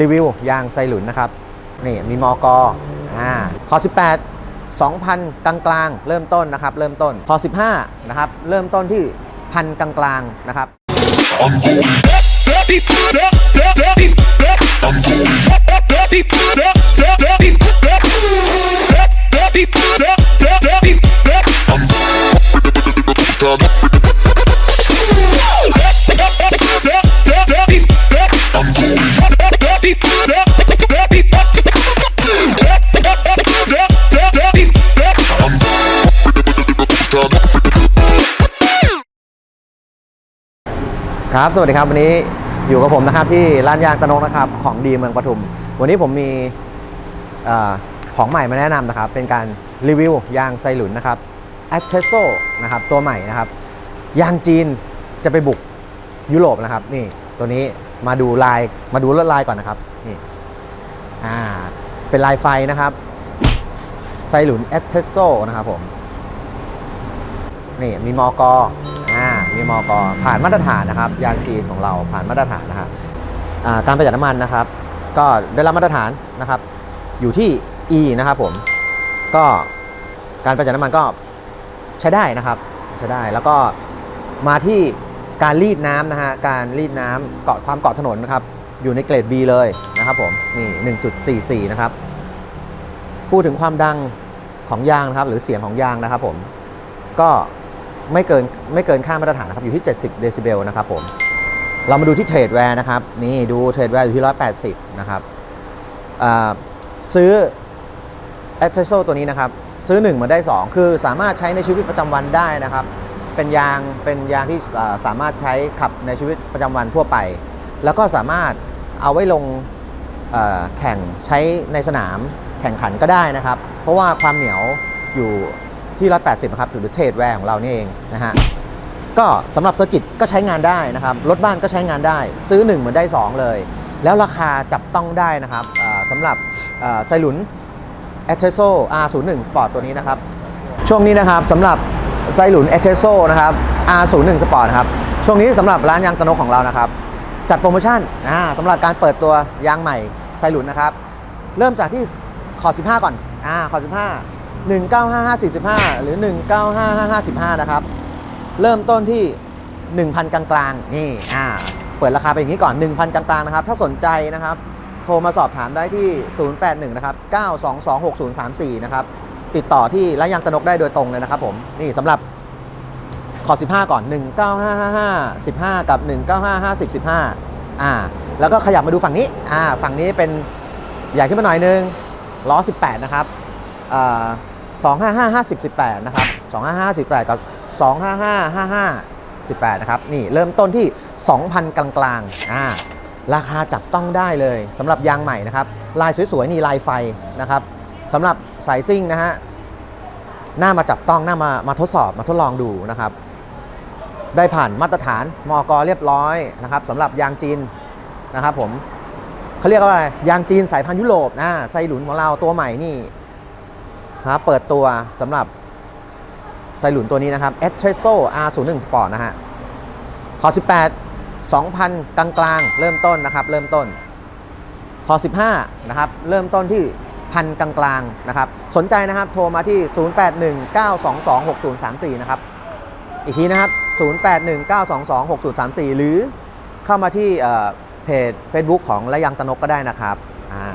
รีวิวยางไซหลุนนะครับนี่มีมอกอ่าคอ18 2,000 กลางกลางเริ่มต้นนะครับ เริ่มต้นคอ15 นะครับ เริ่มต้นที่พันกลางกลางนะครับ ครับ สวัสดีครับ วันนี้อยู่กับผมนะครับที่ร้านยางตะนกนะครับของดีเมืองปทุม วันนี้ผมมีอของใหม่มาแนะนำนะครับ เป็นการรีวิวยางไซหลุนนะครับ a c c e s o นะครับตัวใหม่นะครับ ยางจีนจะไปบุกยุโรปนะครับ นี่ตัวนี้มาดูลายมาดูลวดลายก่อนนะครับนี่อ่าเป็นลายไฟนะครับไซหลุน a c c e s o นะครับผม นี่มีมอกอ่ามีมอกผ่านมาตรฐานนะครับ ยางจีนของเราผ่านมาตรฐานนะครับการประหยัดน้ำมันนะครับ ก็ได้รับมาตรฐานนะครับ อยู่ที่ E นะครับผมก็การประหยัดน้ำมันก็ใช้ได้นะครับใช้ได้แล้วก็มาที่การรีดน้ำนะฮะการรีดน้ำเกาะความเกาะถนนนะครับ อยู่ในเกรด B เลยนะครับผมนี่1.44 นะครับ พูดถึงความดังของยางนะครับ หรือเสียงของยางนะครับผมก็ ไม่เกินไม่เกินค่ามาตรฐานนะครับอยู่ที่ 70 เดซิเบลนะครับผมเรามาดูที่เทรดแวร์นะครับ นี่ดูเทรดแวร์อยู่ที่ 180 นะครับซื้อ a อ c e s s o ตัวนี้นะครับ ซื้อ 1 มาได้ 2 คือสามารถใช้ในชีวิตประจำวันได้นะครับ เป็นยางเป็นยางที่สามารถใช้ขับในชีวิตประจำวันทั่วไป แล้วก็สามารถเอาไว้ลงแข่งใช้ในสนามแข่งขันก็ได้นะครับ เพราะว่าความเหนียวอยู่ ที่ 180นะครับถือเทรดแวร์ของเรานี่เองนะฮะก็สำหรับเซอร์กิตก็ใช้งานได้นะครับรถบ้านก็ใช้งานได้ ซื้อ 1 เหมือนได้ 2 เลย แล้วราคาจับต้องได้นะครับอ่าสำหรับไซลุน a t t e s o R01 Sport ตัวนี้นะครับ ช่วงนี้นะครับสำหรับไซลุน a t t e s o นะครับ R01 Sport นะครับ ช่วงนี้สำหรับร้านยางตะนกของเรานะครับ จัดโปรโมชั่นสำหรับการเปิดตัวยางใหม่ไซลุนนะครับ เริ่มจากที่ขอ 15 ก่อนอ่าขอ 15 195545 หรือ 195515นะครับ เริ่มต้นที่ 1,000 กลางๆ นี่ อ่า เปิดราคาเป็นอย่างนี้ก่อน 1,000 กลางๆ นะครับ ถ้าสนใจนะครับ โทรมาสอบถามได้ที่ 081 นะครับ 9226034 นะครับ ติดต่อที่ร้านยางตนกได้โดยตรงเลยนะครับผม นี่สำหรับขอ 15 ก่อน 19555 15 กับ 19550 15 อ่า แล้วก็ขยับมาดูฝั่งนี้ อ่า ฝั่งนี้เป็นใหญ่ขึ้นมาหน่อยนึง ล้อ 18 นะครับ อ่า 255 50 18 นะครับ 255 18 กับ 255 55 18 นะครับ นี่เริ่มต้นที่ 2,000 กลางๆอ่าราคาจับต้องได้เลยสำหรับยางใหม่นะครับ ลายสวยๆ นี่ลายไฟนะครับสำหรับสายซิ่งนะฮะหน้ามาจับต้องหน้ามามาทดสอบมาทดลองดูนะครับ ได้ผ่านมาตรฐานมอกเรียบร้อยนะครับสำหรับยางจีนนะครับผมเขาเรียกว่าอะไรยางจีนสายพันธุ์ยุโรปนะไซหลุนของเราตัวใหม่นี่ นะครับเปิดตัวสำหรับไซหลุนตัวนี้นะครับ e s t r e s s o R01 Sport นะฮะขอ18 2,000 กลางๆเริ่มต้นนะครับ เริ่มต้นขอ15 นะครับ เริ่มต้นที่พันกลางๆนะครับ สนใจนะครับ โทรมาที่ 0819226034 นะครับ อีกทีนะครับ 0819226034 หรือเข้ามาที่เพจ Facebook ของระยังตะนกก็ได้นะครับอ่า